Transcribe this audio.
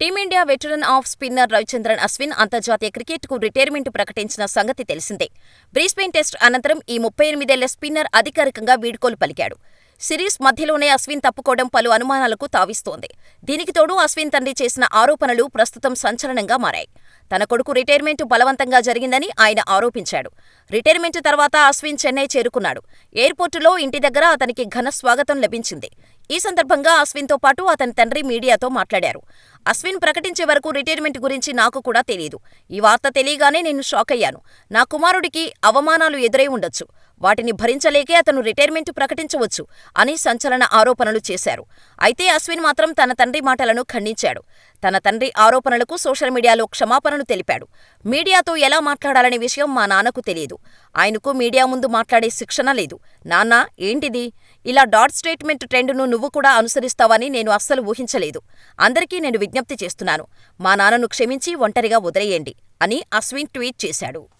Team India veteran off spinner Ravichandran Ashwin అంతర్జాతీయ క్రికెట్కు retirement ప్రకటించిన సంగతి తెలిసిందే. బ్రిస్బేన్ టెస్ట్ అనంతరం ఈ ముప్పై ఎనిమిదేళ్ళ స్పిన్నర్ అధికారికంగా వీడ్కోలు పలికాడు. సిరీస్ మధ్యలోనే అశ్విన్ తప్పుకోవడం పలు అనుమానాలకు తావిస్తోంది. దీనికి తోడు అశ్విన్ తండ్రి చేసిన ఆరోపణలు ప్రస్తుతం సంచలనంగా మారాయి. తన కొడుకు రిటైర్మెంట్ బలవంతంగా జరిగిందని ఆయన ఆరోపించాడు. రిటైర్మెంట్ తర్వాత అశ్విన్ చెన్నై చేరుకున్నాడు. ఎయిర్పోర్టులో ఇంటి దగ్గర అతనికి ఘన స్వాగతం లభించింది. ఈ సందర్భంగా అశ్విన్తో పాటు అతని తండ్రి మీడియాతో మాట్లాడారు. అశ్విన్ ప్రకటించే వరకు రిటైర్మెంట్ గురించి నాకు కూడా తెలియదు ఈ వార్త తెలియగానే నేను షాకయ్యాను. నా కుమారుడికి అవమానాలు ఎదురై ఉండొచ్చు. వాటిని భరించలేకే అతను రిటైర్మెంట్ ప్రకటించవచ్చు అని సంచలన ఆరోపణలు చేశారు. అయితే అశ్విన్ మాత్రం తన తండ్రి మాటలను ఖండించాడు. తన తండ్రి ఆరోపణలకు సోషల్ మీడియాలో క్షమాపణలు తెలిపాడు. మీడియాతో ఎలా మాట్లాడాలనే విషయం మా నాన్నకు తెలియదు. ఆయనకు మీడియా ముందు మాట్లాడే శిక్షణ లేదు. నాన్న ఏంటిది? ఇలా డాట్ స్టేట్మెంట్ ట్రెండును నువ్వు కూడా అనుసరిస్తావని నేను అస్సలు ఊహించలేదు. అందరికీ నేను విజ్ఞప్తి చేస్తున్నాను. మా నాన్నను క్షమించి ఒంటరిగా వదిలేయండి అని అశ్విన్ ట్వీట్ చేశాడు.